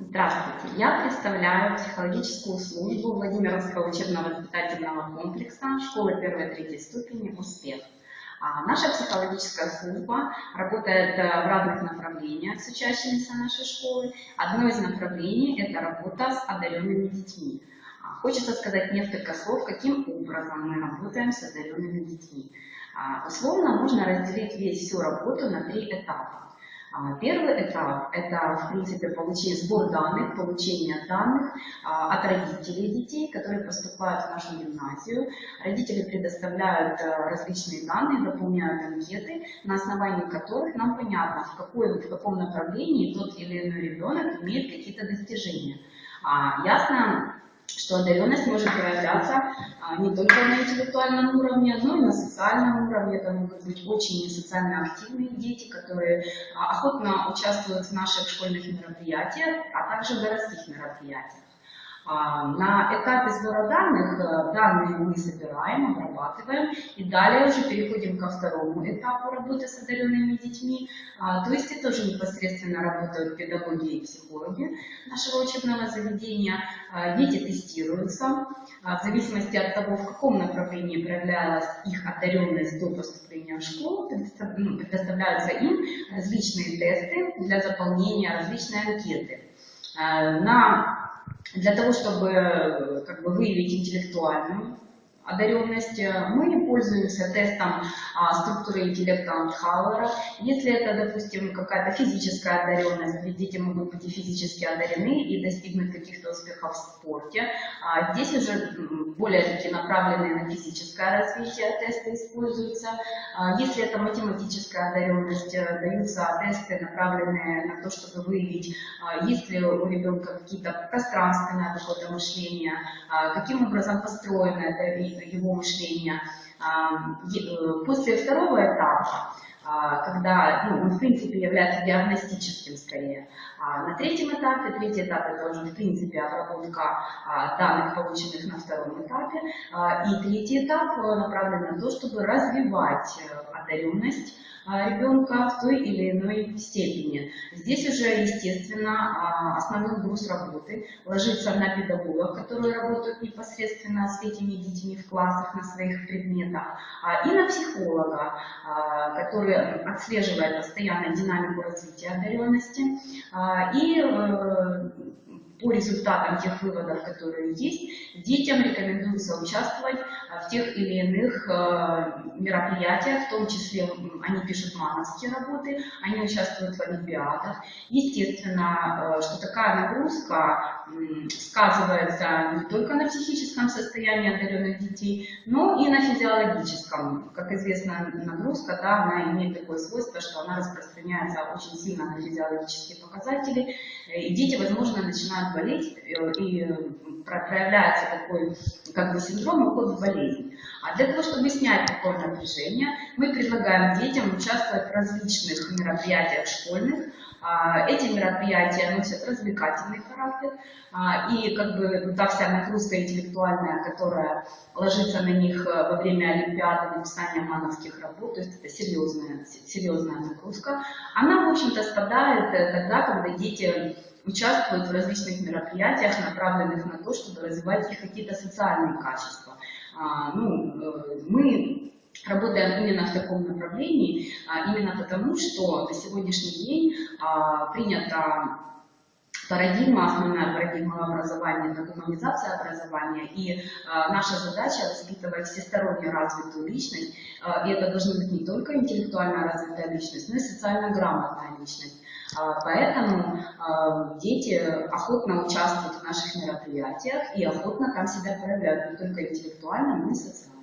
Здравствуйте, я представляю психологическую службу Владимировского учебно-воспитательного комплекса школы 1-3 ступени «Успех». А, наша психологическая служба работает э, в разных направлениях с учащимися нашей школы. Одно из направлений – это работа с одаренными детьми. А, хочется сказать несколько слов, каким образом мы работаем с одаренными детьми. А, условно можно разделить весь всю работу на три этапа. А, первый этап – это, в принципе, получение, сбор данных, получение данных а, от родителей детей, которые поступают в нашу гимназию. Родители предоставляют а, различные данные, дополняют анкеты, на основании которых нам понятно, в, какой, в каком направлении тот или иной ребенок имеет какие-то достижения. Ясно, что одаренность может проявляться а, не только на интеллектуальном уровне, но и на социальном уровне. Это могут быть очень социально активные дети, которые а, охотно участвуют в наших школьных мероприятиях, а также в городских мероприятиях. А, на этапе сбора данных э, данные мы собираем, обрабатываем и далее уже переходим ко второму этапу работы с одаренными детьми. А, то есть это уже непосредственно работают педагоги и психологи нашего учебного заведения. А, дети тестируются. В зависимости от того, в каком направлении проявлялась их одаренность до поступления в школу, ну, предоставляются им различные тесты для заполнения различной анкеты. На для того, чтобы как бы, выявить интеллектуальную одаренность, мы пользуемся тестом а, структуры интеллекта Антхауэра. Если это, допустим, какая-то физическая одаренность, ведь дети могут быть и физически одарены и достигнуть каких-то успехов в спорте, а, здесь уже более такие направленные на физическое развитие тесты используются. А, если это математическая одаренность, э, даются тесты, направленные на то, чтобы выявить, а, есть ли у ребенка какие-то пространственное какое-то мышление, а, каким образом построено это его мышление. Э, после второго этапа когда, ну, он в принципе является диагностическим скорее. А на третьем этапе, третий этап это уже в принципе обработка а, данных, полученных на втором этапе. А, и третий этап э, направлен на то, чтобы развивать э, одаренность а, ребенка в той или иной степени. Здесь уже, естественно, а, основной груз работы ложится на педагогов, которые работают непосредственно с этими детьми в классах на своих предметах, а, и на психолога, который отслеживает постоянно динамику развития одаренности и э, по результатам тех выводов, которые есть, детям рекомендуется участвовать а, в тех или иных э, мероприятиях, в том числе они пишут мановские работы, они участвуют в олимпиадах. Естественно, э, что такая нагрузка сказывается не только на психическом состоянии одаренных детей, но и на физиологическом. Как известно, нагрузка, да, она имеет такое свойство, что она распространяется очень сильно на физиологические показатели, и дети, возможно, начинают болеть, э, и проявляется такой как бы синдром уход в болезнь. А для того, чтобы снять такое напряжение, мы предлагаем детям участвовать в различных мероприятиях школьных, а, эти мероприятия носят развлекательный характер, а, и как бы та вся нагрузка интеллектуальная, которая ложится на них э, во время Олимпиады, написания мановских работ, то есть это серьезная, серьезная нагрузка, она, в общем-то, страдает э, тогда, когда дети участвуют в различных мероприятиях, направленных на то, чтобы развивать их какие-то социальные качества. А, ну, э, мы работаем именно в таком направлении, а, именно потому, что на сегодняшний день а, принята парадигма, основная парадигма образования – это гуманизация образования, и наша задача – воспитывать всесторонне развитую личность, и это должна быть не только интеллектуально развитая личность, но и социально грамотная личность. Поэтому дети охотно участвуют в наших мероприятиях и охотно там себя проявляют не только интеллектуально, но и социально.